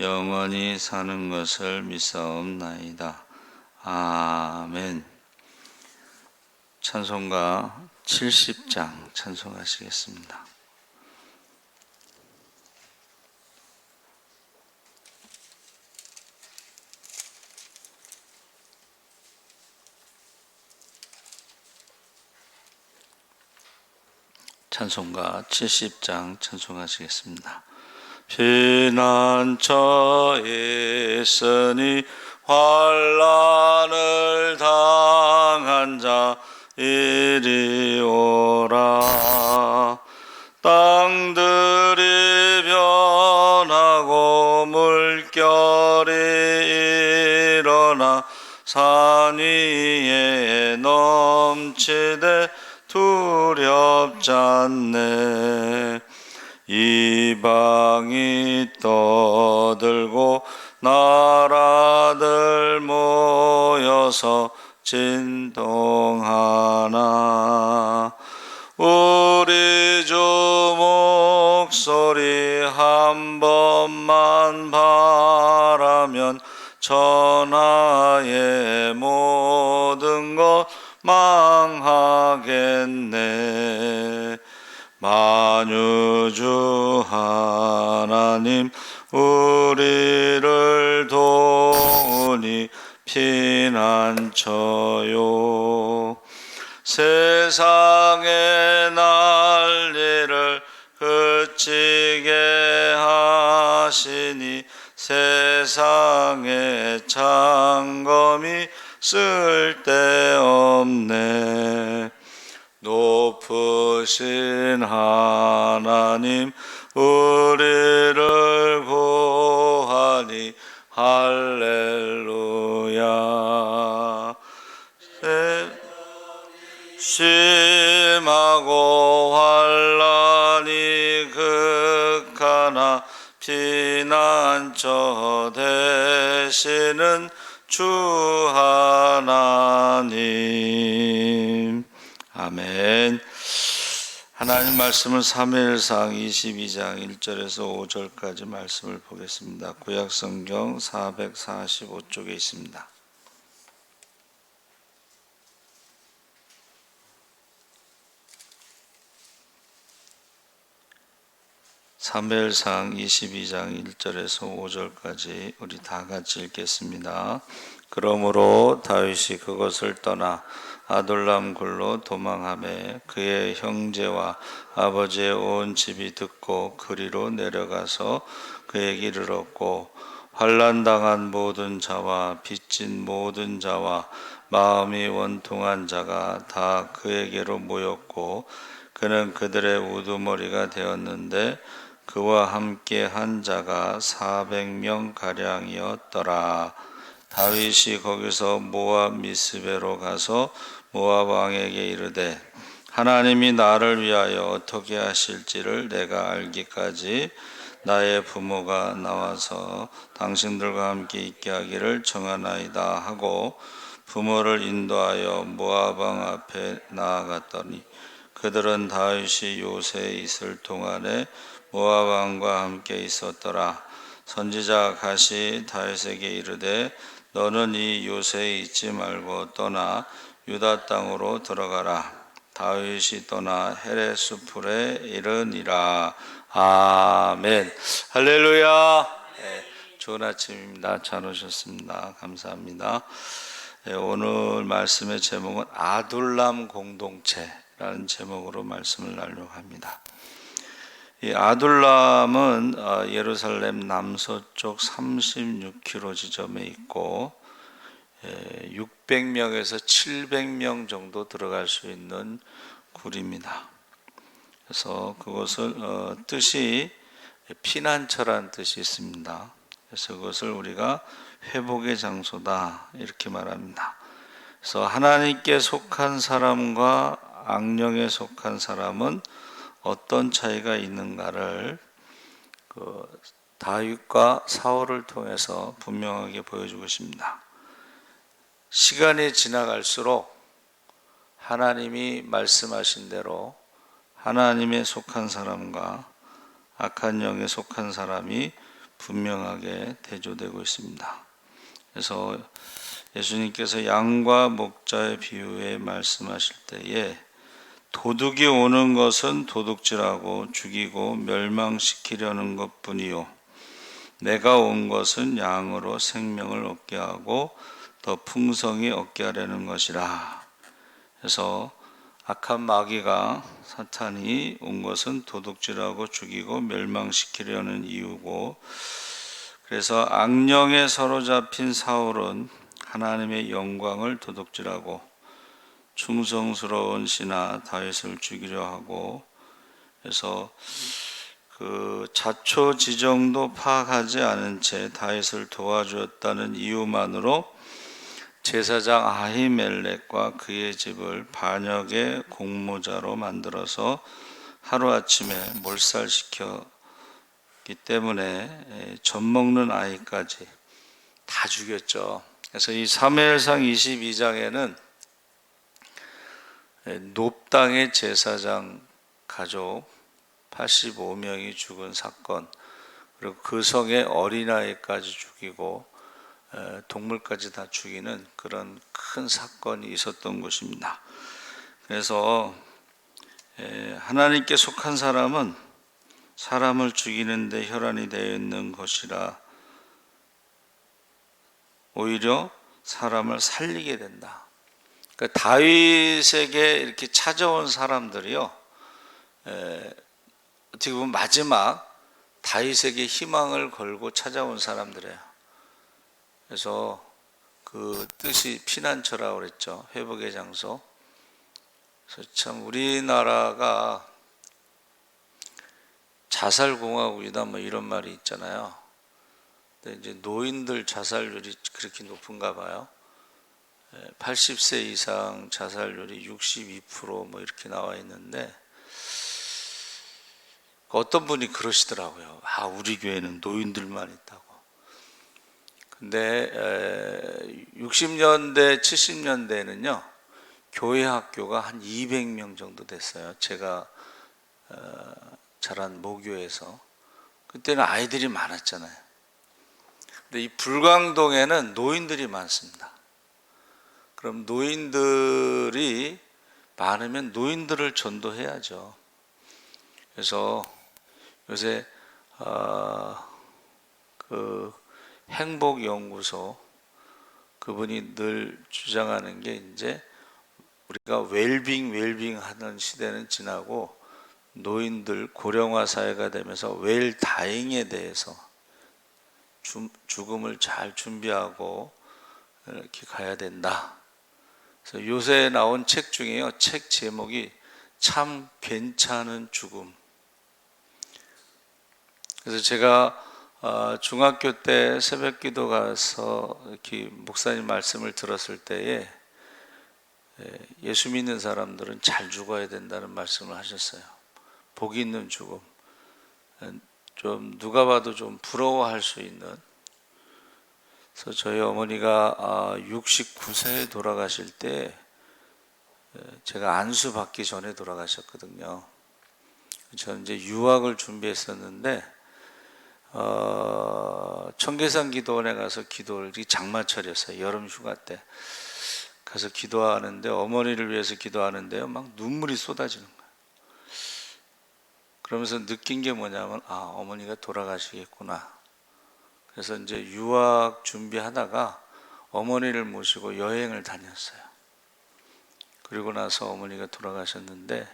영원히 사는 것을 믿사옵나이다. 아멘. 찬송가 70장 찬송하시겠습니다. 찬송가 70장 찬송하시겠습니다. 피난처에 있으니 환란을 당한 자 이리 오라 피난처요. 세상의 난리를 그치게 하시니 세상의 창검이 쓸데없네. 높으신 하나님 우리를 구하니 할렐 피난처 되시는 주 하나님 아멘 하나님 말씀은 사무엘상 22장 1절에서 5절까지 말씀을 보겠습니다. 구약 성경 445쪽에 있습니다. 사무엘상 22장 1절에서 5절까지 우리 다 같이 읽겠습니다. 그러므로 다윗이 그것을 떠나 아돌람 굴로 도망하매 그의 형제와 아버지의 온 집이 듣고 그리로 내려가서 그에게 이르렀고 환란 당한 모든 자와 빚진 모든 자와 마음이 원통한 자가 다 그에게로 모였고 그는 그들의 우두머리가 되었는데 그와 함께 한 자가 400명 가량이었더라. 다윗이 거기서 모압 미스베로 가서 모압 왕에게 이르되 하나님이 나를 위하여 어떻게 하실지를 내가 알기까지 나의 부모가 나와서 당신들과 함께 있게 하기를 정하나이다 하고 부모를 인도하여 모압 왕 앞에 나아갔더니 그들은 다윗이 요새에 있을 동안에 모압 왕과 함께 있었더라. 선지자 가시 다윗에게 이르되 너는 이 요새에 있지 말고 떠나 유다 땅으로 들어가라. 다윗이 떠나 헤레 수풀에 이르니라. 아멘. 할렐루야. 네, 좋은 아침입니다. 잘 오셨습니다. 감사합니다. 예, 오늘 말씀의 제목은 아둘람 공동체라는 제목으로 말씀을 나누려고 합니다. 이 아둘람은 어, 예루살렘 남서쪽 36km 지점에 있고 600명에서 700명 정도 들어갈 수 있는 굴입니다. 그래서 그것을 어, 뜻이 피난처란 뜻이 있습니다. 그래서 그것을 우리가 회복의 장소다 이렇게 말합니다. 그래서 하나님께 속한 사람과 악령에 속한 사람은 어떤 차이가 있는가를 그 다윗과 사울을 통해서 분명하게 보여주고 있습니다. 시간이 지나갈수록 하나님이 말씀하신 대로 하나님에 속한 사람과 악한 영에 속한 사람이 분명하게 대조되고 있습니다. 그래서 예수님께서 양과 목자의 비유에 말씀하실 때에 도둑이 오는 것은 도둑질하고 죽이고 멸망시키려는 것뿐이요 내가 온 것은 양으로 생명을 얻게 하고 더 풍성히 얻게 하려는 것이라. 그래서 악한 마귀가 사탄이 온 것은 도둑질하고 죽이고 멸망시키려는 이유고 그래서 악령에 사로잡힌 사울은 하나님의 영광을 도둑질하고 충성스러운 신하 다윗을 죽이려 하고 그래서 그 자초 지정도 파악하지 않은 채 다윗을 도와주었다는 이유만으로 제사장 아히멜렉과 그의 집을 반역의 공모자로 만들어서 하루아침에 몰살시켰기 때문에 젖 먹는 아이까지 다 죽였죠. 그래서 이 사무엘상 22장에는 높당의 제사장 가족 85명이 죽은 사건 그리고 그 성의 어린아이까지 죽이고 동물까지 다 죽이는 그런 큰 사건이 있었던 곳입니다. 그래서 하나님께 속한 사람은 사람을 죽이는데 혈안이 되어 있는 것이라 오히려 사람을 살리게 된다. 그러니까 다윗에게 이렇게 찾아온 사람들이요, 어떻게 보면 마지막 다윗에게 희망을 걸고 찾아온 사람들이에요. 그래서 그 뜻이 피난처라고 그랬죠. 회복의 장소. 그래서 참 우리나라가 자살공화국이다 뭐 이런 말이 있잖아요. 근데 이제 노인들 자살률이 그렇게 높은가 봐요. 80세 이상 자살률이 62%뭐 이렇게 나와 있는데 어떤 분이 그러시더라고요. 아, 우리 교회는 노인들만 있다고. 근데 60년대, 70년대에는요, 교회 학교가 한 200명 정도 됐어요. 제가 어, 자란 모교에서. 그때는 아이들이 많았잖아요. 근데 이 불광동에는 노인들이 많습니다. 그럼 노인들이 많으면 노인들을 전도해야죠. 그래서 요새 어, 그 행복연구소 그분이 늘 주장하는 게 이제 우리가 웰빙 웰빙 하는 시대는 지나고 노인들 고령화 사회가 되면서 웰 다잉에 대해서 죽음을 잘 준비하고 이렇게 가야 된다. 그래서 요새 나온 책 중에요. 책 제목이 참 괜찮은 죽음. 그래서 제가 어, 중학교 때 새벽 기도 가서 이렇게 목사님 말씀을 들었을 때에 예, 예수 믿는 사람들은 잘 죽어야 된다는 말씀을 하셨어요. 복 있는 죽음. 좀 누가 봐도 좀 부러워할 수 있는. 그래서 저희 어머니가 69세에 아, 돌아가실 때 예, 제가 안수 받기 전에 돌아가셨거든요. 저는 이제 유학을 준비했었는데 어, 청계산 기도원에 가서 기도를 장마철이었어요. 여름 휴가 때 가서 기도하는데 어머니를 위해서 기도하는데요. 막 눈물이 쏟아지는 거예요. 그러면서 느낀 게 뭐냐면 아 어머니가 돌아가시겠구나. 그래서 이제 유학 준비하다가 어머니를 모시고 여행을 다녔어요. 그리고 나서 어머니가 돌아가셨는데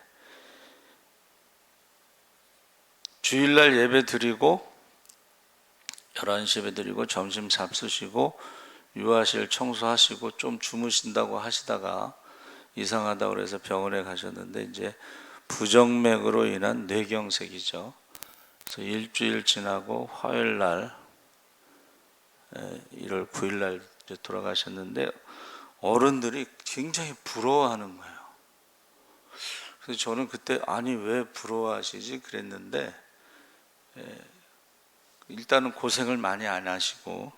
주일날 예배 드리고 11시 예배 드리고 점심 잡수시고 유아실 청소하시고 좀 주무신다고 하시다가 이상하다고 그래서 병원에 가셨는데 이제 부정맥으로 인한 뇌경색이죠. 그래서 일주일 지나고 화요일 날 1월 9일 날 돌아가셨는데 어른들이 굉장히 부러워하는 거예요. 그래서 저는 그때 아니 왜 부러워하시지 그랬는데 에, 일단은 고생을 많이 안 하시고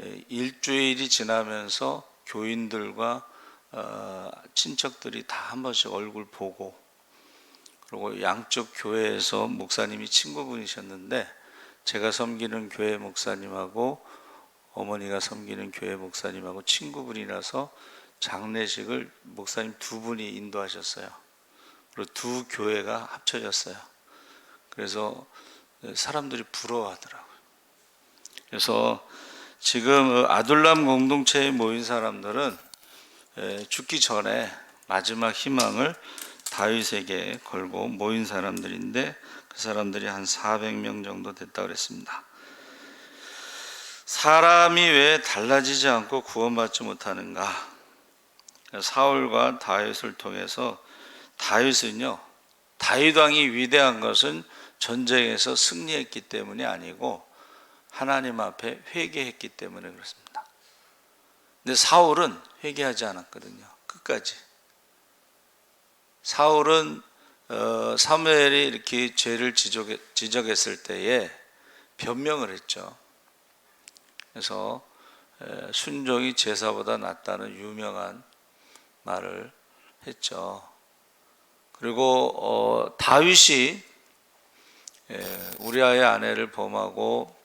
에, 일주일이 지나면서 교인들과 어, 친척들이 다 한 번씩 얼굴 보고 그리고 양쪽 교회에서 목사님이 친구분이셨는데 제가 섬기는 교회 목사님하고 어머니가 섬기는 교회 목사님하고 친구분이라서 장례식을 목사님 두 분이 인도하셨어요. 그리고 두 교회가 합쳐졌어요. 그래서 사람들이 부러워하더라고요. 그래서 지금 아둘람 공동체에 모인 사람들은 에, 죽기 전에 마지막 희망을 다윗에게 걸고 모인 사람들인데 그 사람들이 한 400명 정도 됐다 그랬습니다. 사람이 왜 달라지지 않고 구원받지 못하는가? 사울과 다윗을 통해서 다윗은요. 다윗 왕이 위대한 것은 전쟁에서 승리했기 때문이 아니고 하나님 앞에 회개했기 때문에 그렇습니다. 근데 사울은 회개하지 않았거든요. 끝까지. 사울은 어, 사무엘이 이렇게 죄를 지적해, 지적 했을 때에 변명을 했죠. 그래서 에, 순종이 제사보다 낫다는 유명한 말을 했죠. 그리고 어, 다윗이 에, 우리아의 아내를 범하고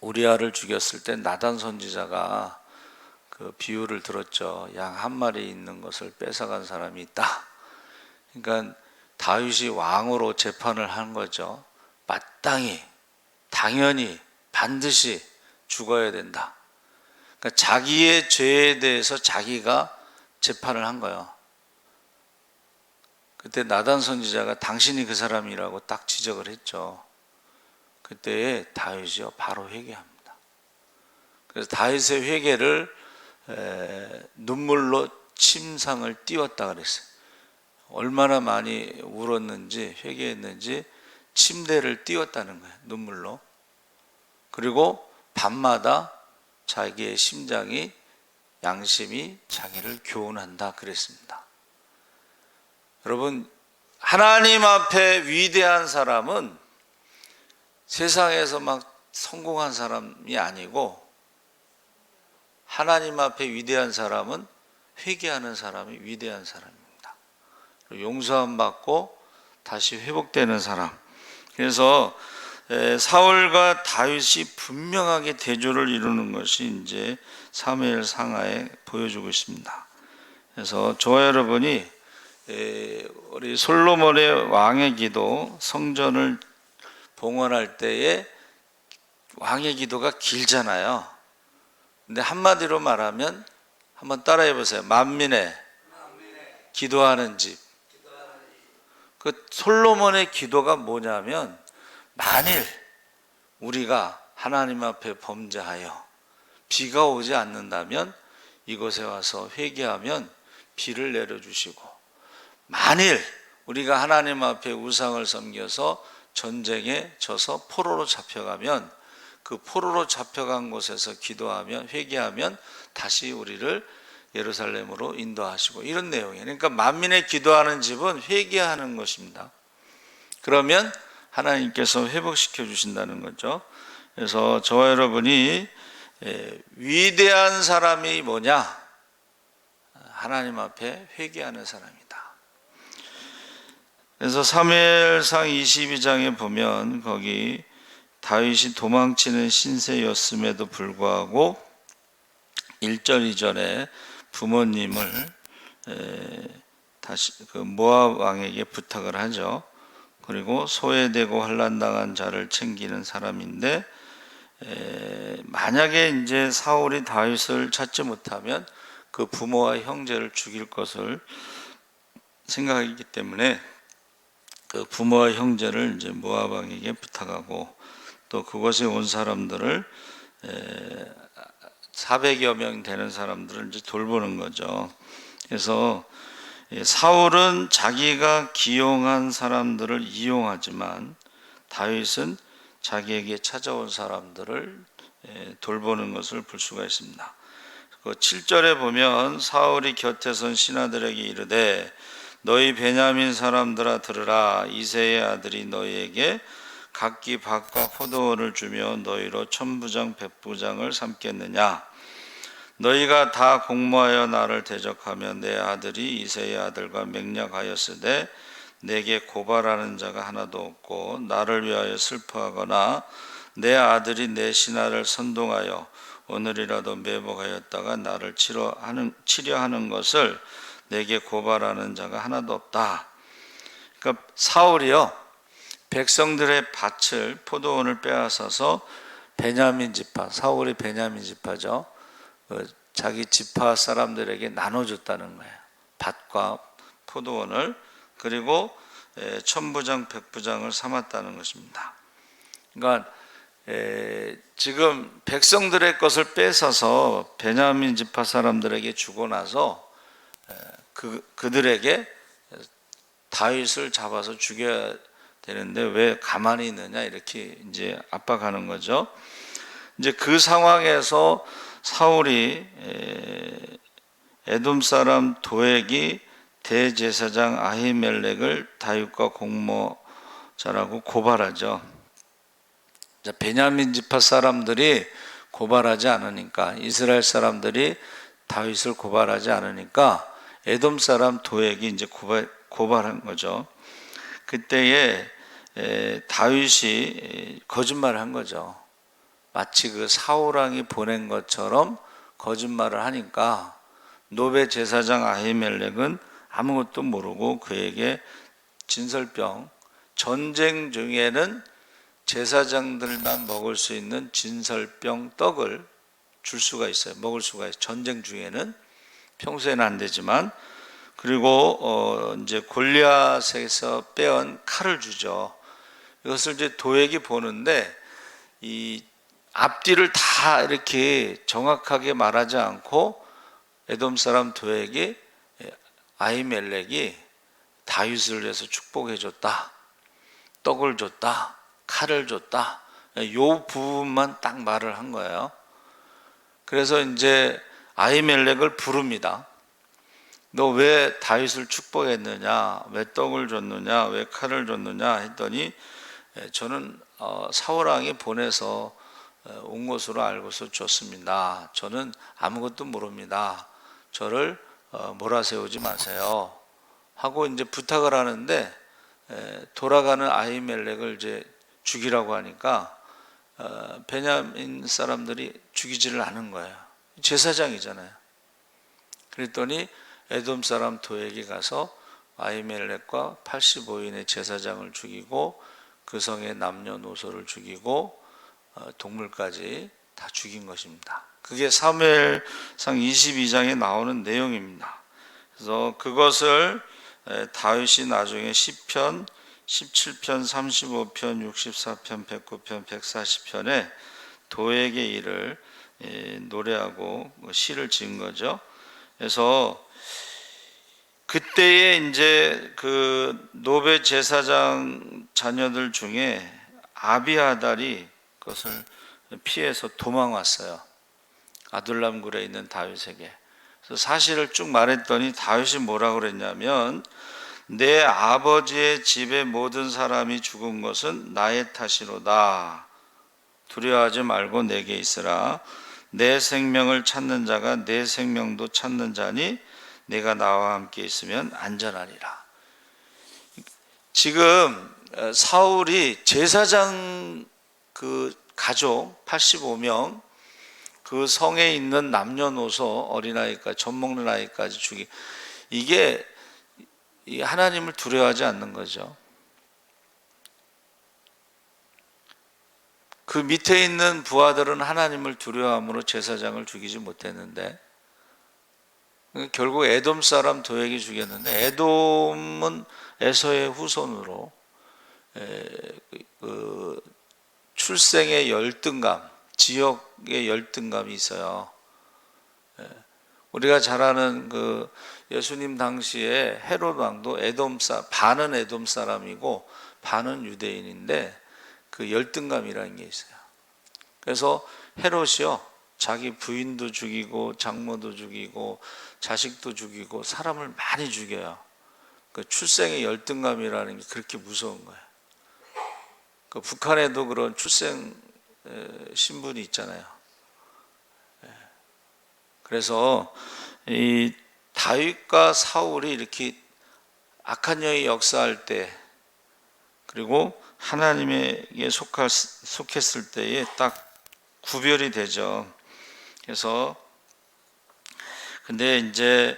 우리아를 죽였을 때 나단 선지자가 그 비유를 들었죠. 양 한 마리 있는 것을 뺏어간 사람이 있다. 그러니까 다윗이 왕으로 재판을 한 거죠. 마땅히 당연히 반드시 죽어야 된다. 그러니까 자기의 죄에 대해서 자기가 재판을 한 거예요. 그때 나단 선지자가 당신이 그 사람이라고 딱 지적을 했죠. 그때에 다윗이요 바로 회개합니다. 그래서 다윗의 회개를 에, 눈물로 침상을 띄웠다 그랬어요. 얼마나 많이 울었는지 회개했는지 침대를 띄웠다는 거예요. 눈물로. 그리고 밤마다 자기의 심장이 양심이 자기를 교훈한다 그랬습니다. 여러분 하나님 앞에 위대한 사람은 세상에서 막 성공한 사람이 아니고 하나님 앞에 위대한 사람은 회개하는 사람이 위대한 사람입니다. 용서함 받고 다시 회복되는 사람. 그래서 사울과 다윗이 분명하게 대조를 이루는 것이 이제 사무엘 상하에 보여주고 있습니다. 그래서 저와 여러분이 우리 솔로몬의 왕의 기도 성전을 봉헌할 때에 왕의 기도가 길잖아요. 근데 한마디로 말하면 한번 따라해 보세요. 만민의 기도하는 집. 그 솔로몬의 기도가 뭐냐면 만일 우리가 하나님 앞에 범죄하여 비가 오지 않는다면 이곳에 와서 회개하면 비를 내려 주시고 만일 우리가 하나님 앞에 우상을 섬겨서 전쟁에 져서 포로로 잡혀가면 그 포로로 잡혀간 곳에서 기도하면 회개하면 다시 우리를 예루살렘으로 인도하시고 이런 내용이에요. 그러니까 만민의 기도하는 집은 회개하는 것입니다. 그러면 하나님께서 회복시켜 주신다는 거죠. 그래서 저와 여러분이 위대한 사람이 뭐냐? 하나님 앞에 회개하는 사람이다. 그래서 사무엘상 22장에 보면 거기 다윗이 도망치는 신세였음에도 불구하고 1절 2절에 부모님을 다시 그 모압 왕에게 부탁을 하죠. 그리고 소외되고 환란당한 자를 챙기는 사람인데 에, 만약에 이제 사울이 다윗을 찾지 못하면 그 부모와 형제를 죽일 것을 생각하기 때문에 그 부모와 형제를 이제 모압 왕에게 부탁하고 또 그곳에 온 사람들을 에, 400여 명 되는 사람들을 이제 돌보는 거죠. 그래서 예, 사울은 자기가 기용한 사람들을 이용하지만 다윗은 자기에게 찾아온 사람들을 예, 돌보는 것을 볼 수가 있습니다. 그 7절에 보면 사울이 곁에 선 신하들에게 이르되 너희 베냐민 사람들아 들으라 이세의 아들이 너희에게 각기 밭과 포도원을 주며 너희로 천부장 백부장을 삼겠느냐 너희가 다 공모하여 나를 대적하며 내 아들이 이세의 아들과 맹약하였으되 내게 고발하는 자가 하나도 없고 나를 위하여 슬퍼하거나 내 아들이 내 신하를 선동하여 오늘이라도 매복하였다가 나를 치료하는 치려 하는 것을 내게 고발하는 자가 하나도 없다. 그러니까 사울이요 백성들의 밭을 포도원을 빼앗아서 베냐민 지파 사울이 베냐민 지파죠. 그 자기 지파 사람들에게 나눠줬다는 거예요. 밭과 포도원을 그리고 에, 천부장 백부장을 삼았다는 것입니다. 그러니까 에, 지금 백성들의 것을 뺏어서 베냐민 지파 사람들에게 주고 나서 에, 그 그들에게 다윗을 잡아서 죽여야 되는데 왜 가만히 있느냐 이렇게 이제 압박하는 거죠. 이제 그 상황에서 사울이 에돔 사람 도액이 대제사장 아히멜렉을 다윗과 공모자라고 고발하죠. 자, 베냐민 지파 사람들이 고발하지 않으니까 이스라엘 사람들이 다윗을 고발하지 않으니까 에돔 사람 도액이 이제 고발, 고발한 거죠. 그때에 에, 다윗이 거짓말을 한 거죠. 마치 그 사울 왕이 보낸 것처럼 거짓말을 하니까 노베 제사장 아히멜렉은 아무것도 모르고 그에게 진설병 전쟁 중에는 제사장들만 먹을 수 있는 진설병 떡을 줄 수가 있어요. 먹을 수가 있어요. 전쟁 중에는 평소에는 안 되지만 그리고 어 이제 골리앗에서 빼온 칼을 주죠. 이것을 이제 도액이 보는데 이 앞뒤를 다 이렇게 정확하게 말하지 않고 에돔 사람 도에게 아이멜렉이 다윗을 위해서 축복해 줬다. 떡을 줬다. 칼을 줬다. 요 부분만 딱 말을 한 거예요. 그래서 이제 아이멜렉을 부릅니다. 너 왜 다윗을 축복했느냐? 왜 떡을 줬느냐? 왜 칼을 줬느냐? 했더니 저는 어, 사울 왕이 보내서 온 것으로 알고서 좋습니다. 저는 아무것도 모릅니다. 저를 어, 몰아세우지 마세요. 하고 이제 부탁을 하는데 돌아가는 아이멜렉을 이제 죽이라고 하니까 어, 베냐민 사람들이 죽이지를 않은 거예요. 제사장이잖아요. 그랬더니 에돔 사람 도에게 가서 아이멜렉과 85인의 제사장을 죽이고 그 성의 남녀노소를 죽이고 어, 동물까지 다 죽인 것입니다. 그게 사무엘상 22장에 나오는 내용입니다. 그래서 그것을 다윗이 나중에 시편 17편, 35편, 64편, 109편, 140편에 도에게 일을 노래하고 뭐 시를 지은 거죠. 그래서 그때에 이제 그 노베 제사장 자녀들 중에 아비아달이 그 것을 피해서 도망왔어요. 아둘람굴에 있는 다윗에게. 사실을 쭉 말했더니 다윗이 뭐라 그랬냐면 내 아버지의 집의 모든 사람이 죽은 것은 나의 탓이로다. 두려워하지 말고 내게 있으라. 내 생명을 찾는 자가 내 생명도 찾는 자니 내가 나와 함께 있으면 안전하리라. 지금 사울이 제사장 그 가족 85명 그 성에 있는 남녀노소 어린아이까지 젖 먹는 아이까지 죽이 이게 하나님을 두려워하지 않는 거죠. 그 밑에 있는 부하들은 하나님을 두려워함으로 제사장을 죽이지 못했는데 결국 에돔 사람 도액이 죽였는데 에돔은 에서의 후손으로 에, 그 출생의 열등감, 지역의 열등감이 있어요. 예. 우리가 잘 아는 그 예수님 당시에 헤롯 왕도 에돔 사 반은 에돔 사람이고 반은 유대인인데 그 열등감이라는 게 있어요. 그래서 헤롯이요 자기 부인도 죽이고 장모도 죽이고 자식도 죽이고 사람을 많이 죽여요. 그 출생의 열등감이라는 게 그렇게 무서운 거예요. 그 북한에도 그런 출생 에, 신분이 있잖아요. 예. 그래서 이 다윗과 사울이 이렇게 악한 영이 역사할 때 그리고 하나님에게 속할, 속했을 때에 딱 구별이 되죠. 그래서 근데 이제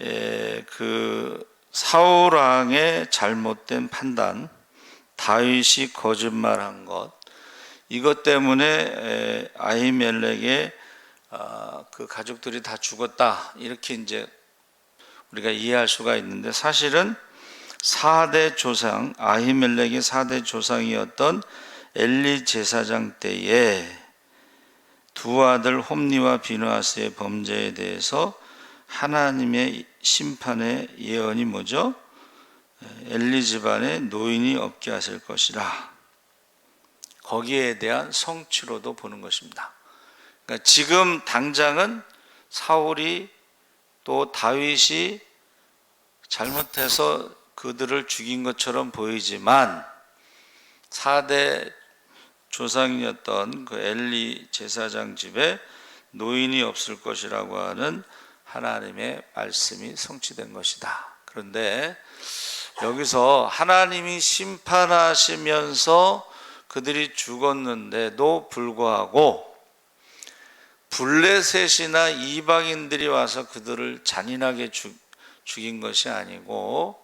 에, 그 사울 왕의 잘못된 판단, 다윗이 거짓말한 것 이것 때문에 에, 아히멜렉의 아, 그 가족들이 다 죽었다 이렇게 이제 우리가 이해할 수가 있는데 사실은 4대 조상 아히멜렉의 4대 조상이었던 엘리 제사장 때에 두 아들 홈니와 비누아스의 범죄에 대해서 하나님의 심판의 예언이 뭐죠? 엘리 집안에 노인이 없게 하실 것이라. 거기에 대한 성취로도 보는 것입니다. 그러니까 지금 당장은 사울이 또 다윗이 잘못해서 그들을 죽인 것처럼 보이지만 4대 조상이었던 그 엘리 제사장 집에 노인이 없을 것이라고 하는 하나님의 말씀이 성취된 것이다. 그런데 여기서 하나님이 심판하시면서 그들이 죽었는데도 불구하고 블레셋이나 이방인들이 와서 그들을 잔인하게 죽, 죽인 것이 아니고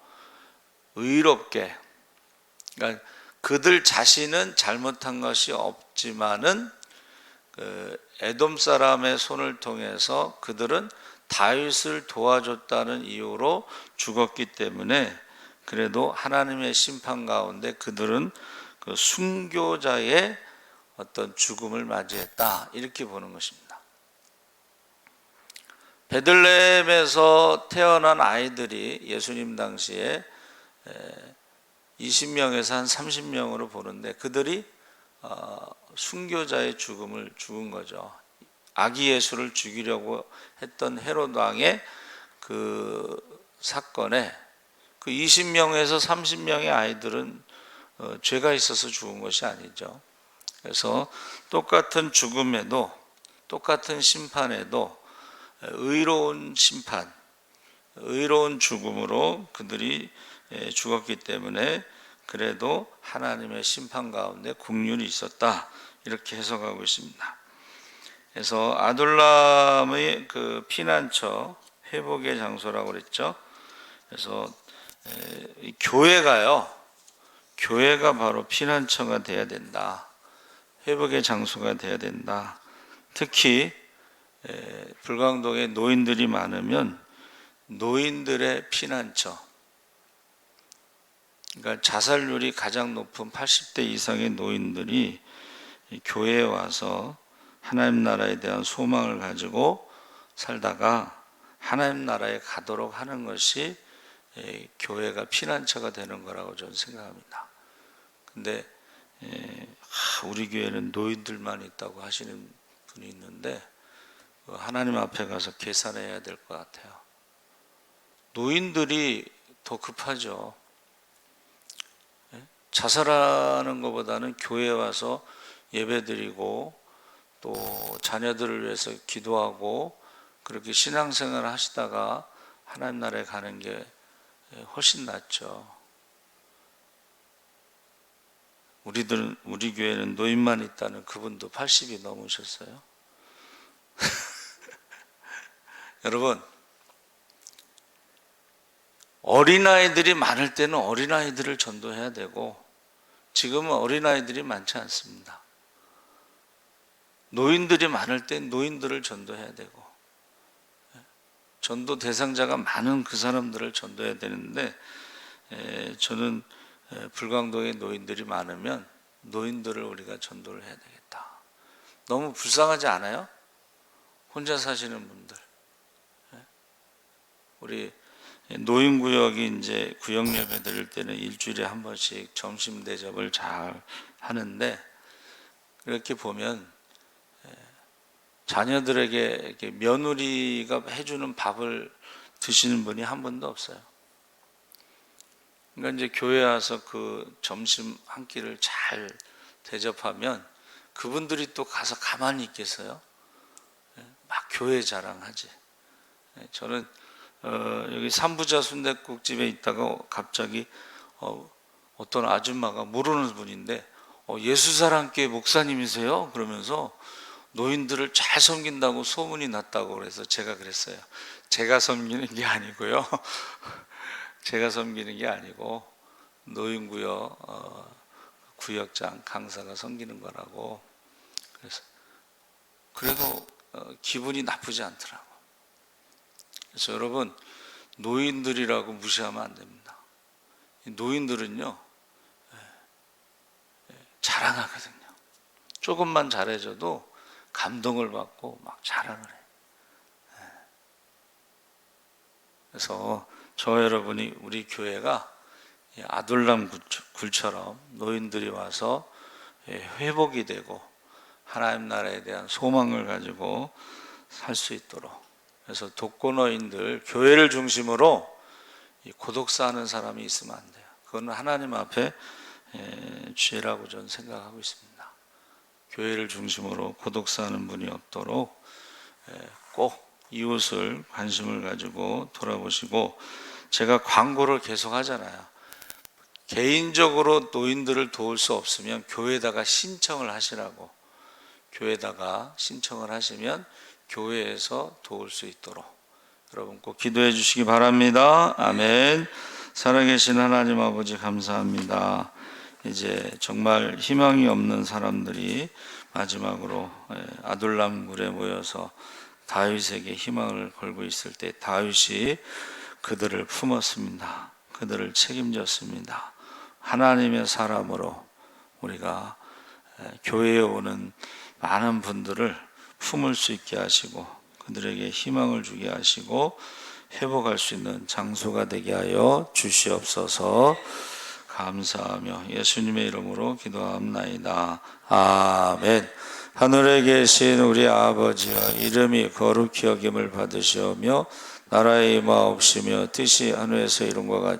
의롭게 그러니까 그들 자신은 잘못한 것이 없지만은 그 에돔 사람의 손을 통해서 그들은 다윗을 도와줬다는 이유로 죽었기 때문에 그래도 하나님의 심판 가운데 그들은 그 순교자의 어떤 죽음을 맞이했다 이렇게 보는 것입니다. 베들레헴에서 태어난 아이들이 예수님 당시에 20명에서 한 30명으로 보는데 그들이 어, 순교자의 죽음을 죽은 거죠. 아기 예수를 죽이려고 했던 헤롯 왕의 그 사건에 그 20명에서 30명의 아이들은 어, 죄가 있어서 죽은 것이 아니죠. 그래서 똑같은 죽음에도 똑같은 심판에도 의로운 심판, 의로운 죽음으로 그들이 예, 죽었기 때문에 그래도 하나님의 심판 가운데 국률이 있었다 이렇게 해석하고 있습니다. 그래서 아둘람의 그 피난처 회복의 장소라고 그랬죠. 그래서 에, 교회가요. 교회가 바로 피난처가 돼야 된다. 회복의 장소가 돼야 된다. 특히 에, 불광동에 노인들이 많으면 노인들의 피난처. 그러니까 자살률이 가장 높은 80대 이상의 노인들이 교회에 와서 하나님 나라에 대한 소망을 가지고 살다가 하나님 나라에 가도록 하는 것이 에, 교회가 피난처가 되는 거라고 저는 생각합니다. 근데 에, 하, 우리 교회는 노인들만 있다고 하시는 분이 있는데 그 하나님 앞에 가서 계산해야 될 것 같아요. 노인들이 더 급하죠. 예? 자살하는 것보다는 교회 와서 예배드리고 또 자녀들을 위해서 기도하고 그렇게 신앙생활을 하시다가 하나님 나라에 가는 게 훨씬 낫죠. 우리들은 우리 교회는 노인만 있다는 그분도 80이 넘으셨어요. 여러분 어린아이들이 많을 때는 어린아이들을 전도해야 되고 지금은 어린아이들이 많지 않습니다. 노인들이 많을 때 노인들을 전도해야 되고 전도 대상자가 많은 그 사람들을 전도해야 되는데 에, 저는 에, 불광동에 노인들이 많으면 노인들을 우리가 전도를 해야 되겠다. 너무 불쌍하지 않아요? 혼자 사시는 분들. 예? 우리 노인 구역이 이제 구역 예배 드릴 때는 일주일에 한 번씩 점심 대접을 잘 하는데 이렇게 보면 예, 자녀들에게 며느리가 해주는 밥을 드시는 분이 한 분도 없어요. 그러니까 이제 교회 와서 그 점심 한 끼를 잘 대접하면 그분들이 또 가서 가만히 있겠어요? 예, 막 교회 자랑하지. 예, 저는 어, 여기 삼부자 순댓국집에 있다가 갑자기 어, 어떤 아줌마가 모르는 분인데 어, 예수사랑교회 목사님이세요? 그러면서 노인들을 잘 섬긴다고 소문이 났다고 그래서 제가 그랬어요. 제가 섬기는 게 아니고요. 제가 섬기는 게 아니고 노인구역 어, 구역장 강사가 섬기는 거라고 그래서 그래도 어, 기분이 나쁘지 않더라고. 그래서 여러분 노인들이라고 무시하면 안 됩니다. 이 노인들은요 예, 예, 자랑하거든요. 조금만 잘해줘도 감동을 받고 막 자랑을 해. 예. 그래서 저 여러분이 우리 교회가 이 아둘람 굴처럼 노인들이 와서 예, 회복이 되고 하나님 나라에 대한 소망을 가지고 살 수 있도록 그래서 독거노인들 교회를 중심으로 이 고독사하는 사람이 있으면 안 돼요. 그거는 하나님 앞에 예, 죄라고 저는 생각하고 있습니다. 교회를 중심으로 고독사하는 분이 없도록 예, 꼭 이웃을 관심을 가지고 돌아보시고 제가 광고를 계속 하잖아요. 개인적으로 노인들을 도울 수 없으면 교회에다가 신청을 하시라고 교회에다가 신청을 하시면 교회에서 도울 수 있도록 여러분 꼭 기도해 주시기 바랍니다. 아멘. 살아계신 하나님 아버지 감사합니다. 이제 정말 희망이 없는 사람들이 마지막으로 예, 아둘람 굴에 모여서 다윗에게 희망을 걸고 있을 때 다윗이 그들을 품었습니다. 그들을 책임졌습니다. 하나님의 사람으로 우리가 예, 교회에 오는 많은 분들을 품을 수 있게 하시고 그들에게 희망을 주게 하시고 회복할 수 있는 장소가 되게 하여 주시옵소서 감사하며 예수님의 이름으로 기도합나이다. 아멘. 하늘에 계신 우리 아버지여 이름이 거룩히 여김을 받으시오며 나라의 임하옵시며 뜻이 하늘에서 이룬 것 같이